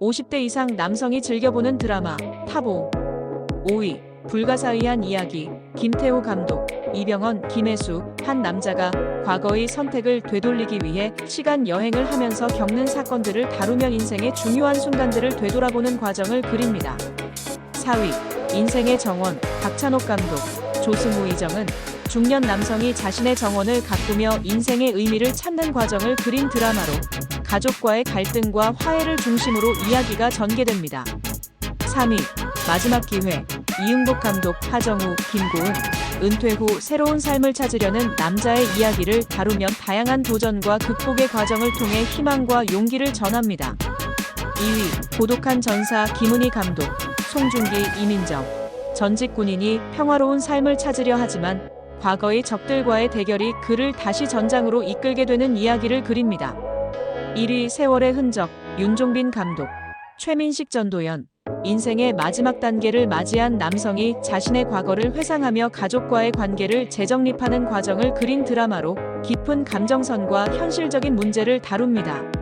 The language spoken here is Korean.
50대 이상 남성이 즐겨보는 드라마 타보 5위 불가사의한 이야기 김태호 감독 이병헌 김혜수 한 남자가 과거의 선택을 되돌리기 위해 시간 여행을 하면서 겪는 사건들을 다루며 인생의 중요한 순간들을 되돌아보는 과정을 그립니다. 4위 인생의 정원 박찬욱 감독 조승우 이정은 중년 남성이 자신의 정원을 가꾸며 인생의 의미를 찾는 과정을 그린 드라마로 가족과의 갈등과 화해를 중심으로 이야기가 전개됩니다. 3위 마지막 기회 이응복 감독 하정우 김고은 은퇴 후 새로운 삶을 찾으려는 남자의 이야기를 다루며 다양한 도전과 극복의 과정을 통해 희망과 용기를 전합니다. 2위 고독한 전사 김은희 감독 송중기 이민정 전직 군인이 평화로운 삶을 찾으려 하지만 과거의 적들과의 대결이 그를 다시 전장으로 이끌게 되는 이야기를 그립니다. 1위 세월의 흔적 윤종빈 감독 최민식 전도연 인생의 마지막 단계를 맞이한 남성이 자신의 과거를 회상하며 가족과의 관계를 재정립하는 과정을 그린 드라마로 깊은 감정선과 현실적인 문제를 다룹니다.